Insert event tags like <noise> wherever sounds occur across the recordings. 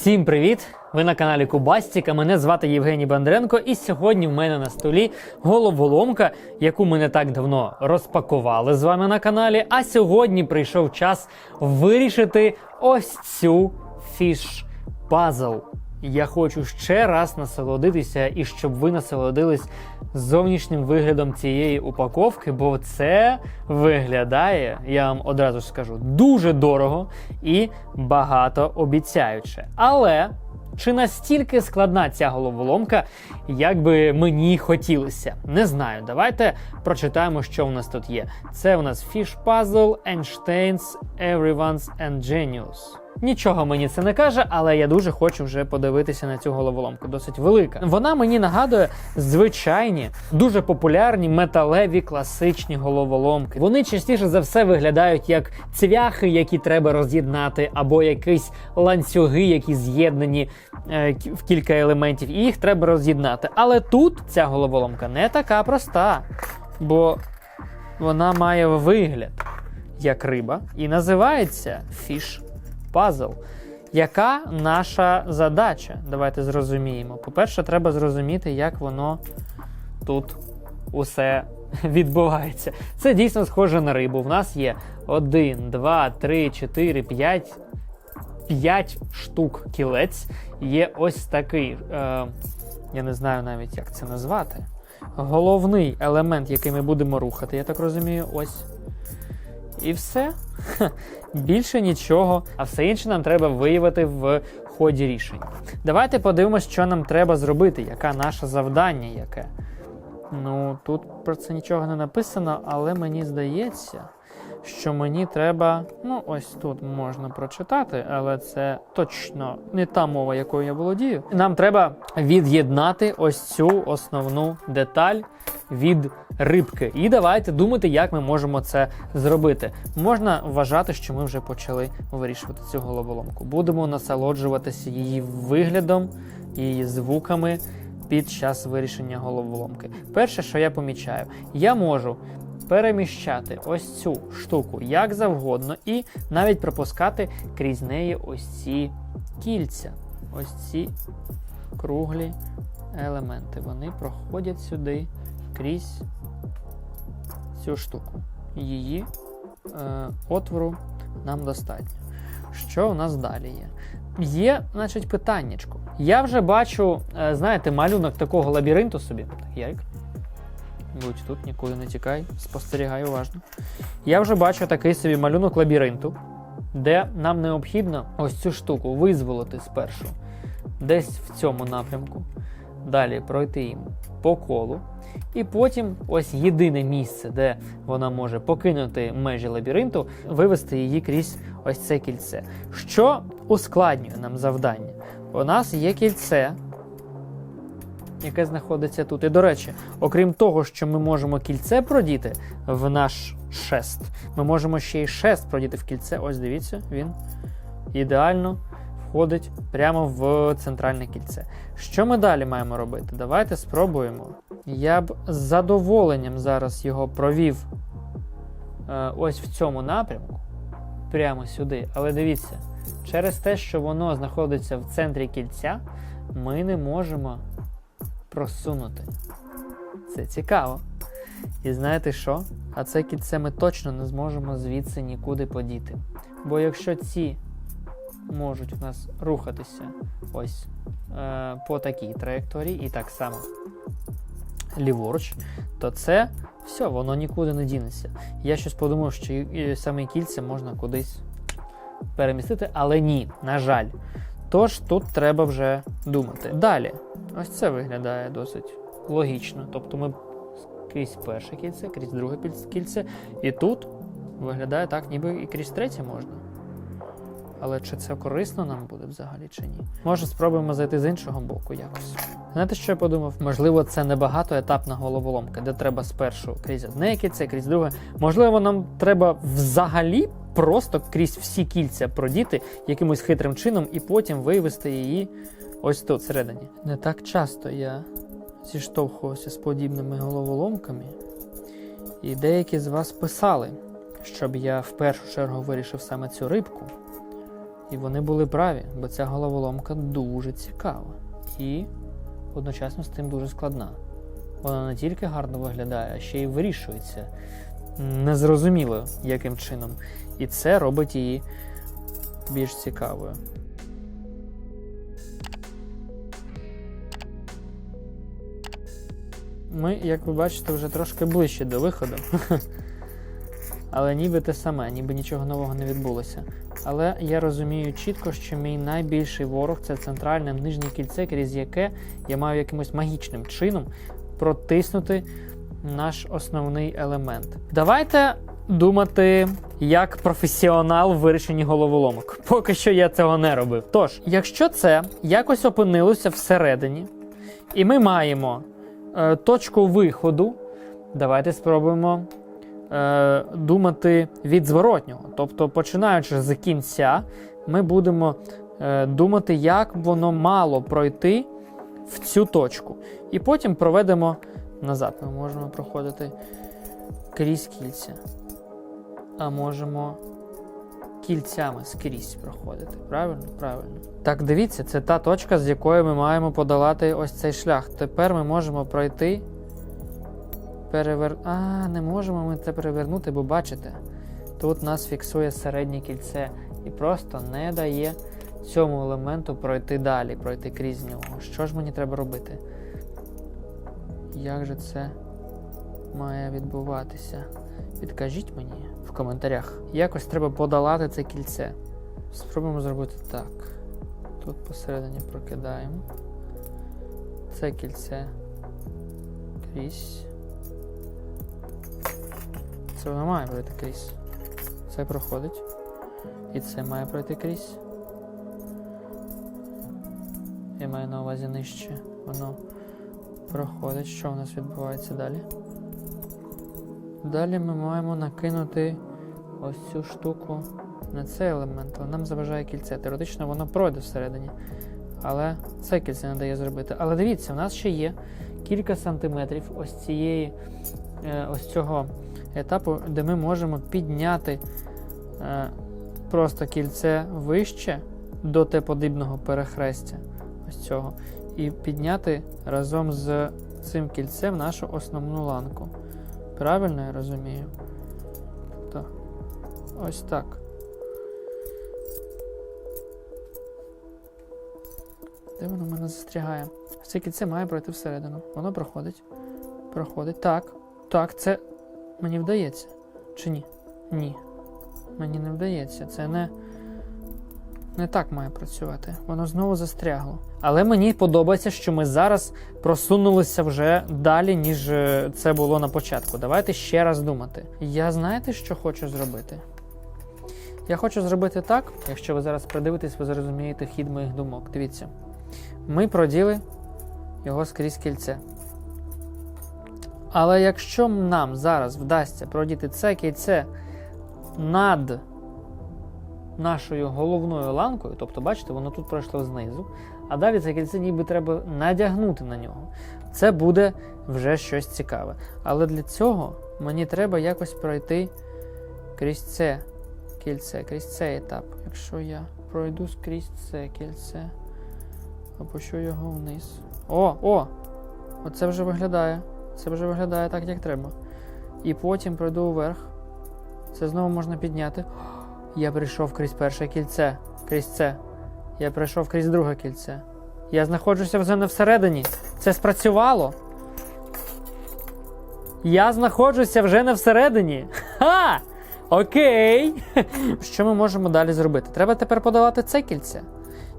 Всім привіт! Ви на каналі Кубастіка. Мене звати Євгеній Бондаренко, і сьогодні в мене на столі головоломка, яку ми не так давно розпакували з вами на каналі. А сьогодні прийшов час вирішити ось цю фіш пазл. Я хочу ще раз насолодитися і щоб ви насолодились зовнішнім виглядом цієї упаковки, бо це виглядає, я вам одразу скажу, дуже дорого і багато обіцяюче. Але чи настільки складна ця головоломка, як би мені хотілося? Не знаю. Давайте прочитаємо, що у нас тут є. Це у нас Fish Puzzle, Einstein's, Everyone's and Genius. Нічого мені це не каже, але я дуже хочу вже подивитися на цю головоломку. Досить велика. Вона мені нагадує звичайні, дуже популярні металеві класичні головоломки. Вони частіше за все виглядають як цвяхи, які треба роз'єднати, або якісь ланцюги, які з'єднані е, в кілька елементів, і їх треба роз'єднати. Але тут ця головоломка не така проста, бо вона має вигляд як риба і називається Fish Puzzle. Яка наша задача? Давайте зрозуміємо. По-перше, треба зрозуміти, як воно тут усе <laughs> відбувається. Це дійсно схоже на рибу. В нас є 1, 2, 3, 4, 5, 5 штук кілець. Є ось такий, е, я не знаю навіть, як це назвати. Головний елемент, який ми будемо рухати, я так розумію, ось. І все. Ха, Більше нічого, а все інше нам треба виявити в ході рішень. Давайте подивимось, що нам треба зробити, яке наше завдання яке. Ну, тут про це нічого не написано, але мені здається, що мені треба. Ну, ось тут можна прочитати, але це точно не та мова, якою я володію. Нам треба від'єднати ось цю основну деталь від рибки. І давайте думати, як ми можемо це зробити. Можна вважати, що ми вже почали вирішувати цю головоломку. Будемо насолоджуватися її виглядом, її звуками під час вирішення головоломки. Перше, що я помічаю, я можу переміщати ось цю штуку як завгодно, і навіть пропускати крізь неї ось ці кільця, ось ці круглі елементи. Вони проходять сюди крізь цю штуку. Її е, отвору нам достатньо. Що у нас далі є? Є, значить, питаннячко. Я вже бачу, е, знаєте, малюнок такого лабіринту собі. Так, Ярик. Будь тут, нікуди не тікай, спостерігай уважно. Я вже бачу такий собі малюнок лабіринту, де нам необхідно ось цю штуку визволити спершу десь в цьому напрямку. Далі пройти їм по колу. І потім ось єдине місце, де вона може покинути межі лабіринту, вивести її крізь ось це кільце. Що ускладнює нам завдання? У нас є кільце, яке знаходиться тут. І до речі, окрім того, що ми можемо кільце продіти в наш шест, ми можемо ще й шест продіти в кільце. Ось дивіться, він ідеально входить прямо в центральне кільце. Що ми далі маємо робити? Давайте спробуємо. Я б з задоволенням зараз його провів е, ось в цьому напрямку, прямо сюди. Але дивіться, через те, що воно знаходиться в центрі кільця, ми не можемо просунути. Це цікаво. І знаєте що? А це кільце ми точно не зможемо звідси нікуди подіти. Бо якщо ці можуть в нас рухатися ось е, по такій траєкторії, і так само ліворуч, то це все, воно нікуди не дінеться. Я щось подумав, що саме кільця можна кудись перемістити, але ні, на жаль. Тож тут треба вже думати. Далі, ось це виглядає досить логічно. Тобто ми крізь перше кільце, крізь друге кільце, і тут виглядає так, ніби і крізь третє можна. Але чи це корисно нам буде взагалі чи ні? Може, спробуємо зайти з іншого боку якось. Знаєте, що я подумав? Можливо, це не багатоетапна головоломка, де треба спершу крізь одне кільце, крізь друге. Можливо, нам треба взагалі просто крізь всі кільця продіти якимось хитрим чином і потім вивести її ось тут всередині. Не так часто я зіштовхувався з подібними головоломками, і деякі з вас писали, щоб я в першу чергу вирішив саме цю рибку. І вони були праві, бо ця головоломка дуже цікава і одночасно з тим дуже складна. Вона не тільки гарно виглядає, а ще й вирішується незрозуміло яким чином. І це робить її більш цікавою. Ми, як ви бачите, вже трошки ближче до виходу. <laughs> Але ніби те саме, ніби нічого нового не відбулося. Але я розумію чітко, що мій найбільший ворог це центральне нижнє кільце, крізь яке я маю якимось магічним чином протиснути наш основний елемент. Давайте думати як професіонал в вирішенні головоломок. Поки що я цього не робив. Тож, якщо це якось опинилося всередині, і ми маємо точку виходу, давайте спробуємо е, думати від зворотнього. Тобто, починаючи з кінця, ми будемо е, думати, як воно мало пройти в цю точку. І потім проведемо назад. Ми можемо проходити крізь кільця. А можемо кільцями скрізь проходити. Правильно? Правильно. Так, дивіться, це та точка, з якої ми маємо подолати ось цей шлях. Тепер ми можемо пройти. Перевер... А, не можемо ми це перевернути, бо бачите, тут нас фіксує середнє кільце і просто не дає цьому елементу пройти далі, пройти крізь нього. Що ж мені треба робити? Як же це має відбуватися? Підкажіть мені в коментарях. Якось треба подолати це кільце. Спробуємо зробити так. Тут посередині прокидаємо. Це кільце крізь. Це воно має пройти крізь. Це проходить. І це має пройти крізь. Я маю на увазі нижче. Воно проходить. Що у нас відбувається далі? Далі ми маємо накинути ось цю штуку на цей елемент, але нам заважає кільце. Теоретично воно пройде всередині. Але це кільце не дає зробити. Але дивіться, у нас ще є кілька сантиметрів ось цієї е, ось цього етапу, де ми можемо підняти е, просто кільце вище до Т-подібного перехрестя. Ось цього. І підняти разом з цим кільцем нашу основну ланку. Правильно я розумію? Тобто, ось так. Де воно мене застрягає? Це кільце має пройти всередину. Воно проходить. Проходить. Так. Так, це мені вдається. Чи ні? Ні. Мені не вдається. Це не. Не так має працювати. Воно знову застрягло. Але мені подобається, що ми зараз просунулися вже далі, ніж е, це було на початку. Давайте ще раз думати. Я знаєте, що хочу зробити? Я хочу зробити так, якщо ви зараз придивитесь, ви зрозумієте хід моїх думок. Дивіться. Ми проділи його скрізь кільце. Але якщо нам зараз вдасться продіти це кільце над нашою головною ланкою, тобто, бачите, воно тут пройшло знизу, а далі це кільце ніби треба надягнути на нього. Це буде вже щось цікаве. Але для цього мені треба якось пройти крізь це кільце, крізь цей етап. Якщо я пройду скрізь це кільце, опущу його вниз. О, о! Оце вже виглядає. Це вже виглядає так, як треба. І потім пройду вверх. Це знову можна підняти. Я прийшов крізь перше кільце. Крізь це. Я прийшов крізь друге кільце. Я знаходжуся вже не всередині. Це спрацювало. Я знаходжуся вже не всередині. Ха! Окей. <laughs> Що ми можемо далі зробити? Треба тепер подолати це кільце.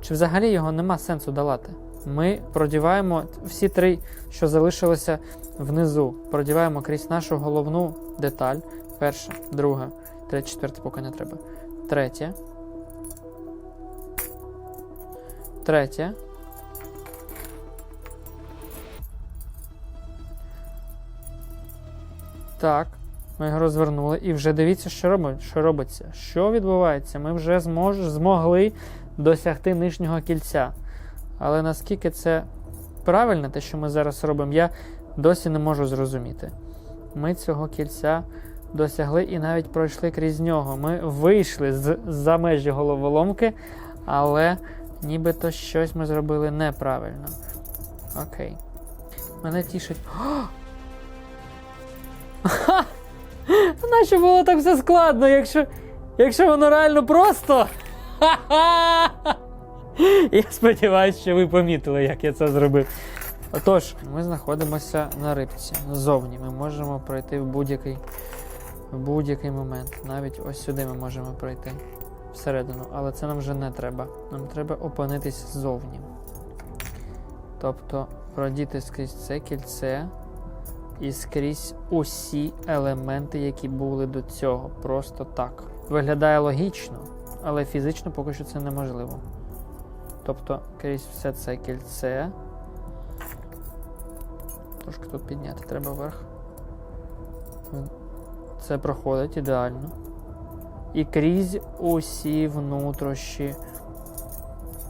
Чи взагалі його нема сенсу долати? Ми продіваємо всі три, що залишилося внизу. Продіваємо крізь нашу головну деталь. Перша, друга, третя, четверта, поки не треба. Третя. Третя. Так. Ми його розвернули і вже дивіться, що робить, що робиться. Що відбувається? Ми вже змож, змогли досягти нижнього кільця. Але наскільки це правильно, те, що ми зараз робимо, я досі не можу зрозуміти. Ми цього кільця досягли і навіть пройшли крізь нього. Ми вийшли з за межі головоломки, але нібито щось ми зробили неправильно. Окей. Мене тішить. <gasps> Нащо було так все складно, якщо, якщо воно реально просто? Ха-ха! Я сподіваюся, що ви помітили, як я це зробив. Отож, ми знаходимося на рибці. Ззовні ми можемо пройти в будь-який в будь-який момент. Навіть ось сюди ми можемо пройти всередину, але це нам вже не треба. Нам треба опинитись ззовні. Тобто продіти скрізь це кільце і скрізь усі елементи, які були до цього. Просто так. Виглядає логічно, але фізично поки що це неможливо. Тобто крізь все це кільце. Трошки тут підняти треба вверх. Це проходить ідеально. І крізь усі внутрішні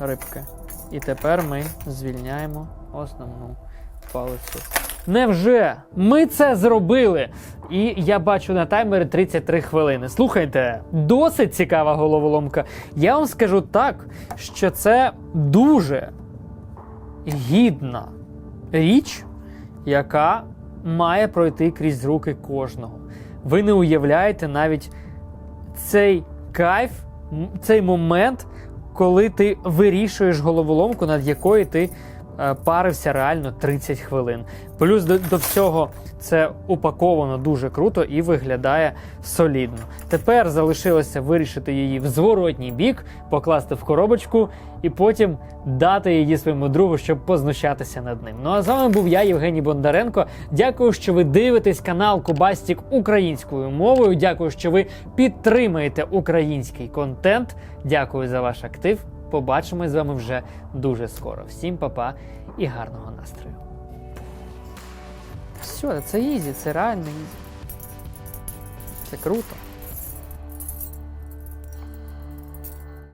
рибки. І тепер ми звільняємо основну палицю. Невже ми це зробили? І я бачу на таймері 33 хвилини. Слухайте, досить цікава головоломка. Я вам скажу так, що це дуже гідна річ, яка має пройти крізь руки кожного. Ви не уявляєте навіть цей кайф, цей момент, коли ти вирішуєш головоломку, над якою ти парився реально 30 хвилин. Плюс до, до всього це упаковано дуже круто і виглядає солідно. Тепер залишилося вирішити її в зворотній бік, покласти в коробочку і потім дати її своєму другу, щоб познущатися над ним. Ну а з вами був я, Євгеній Бондаренко. Дякую, що ви дивитесь канал Кубастік українською мовою. Дякую, що ви підтримуєте український контент. Дякую за ваш актив. Побачимось з вами вже дуже скоро. Всім па-па і гарного настрою. Все, це ізі, це реально ізі. Це круто.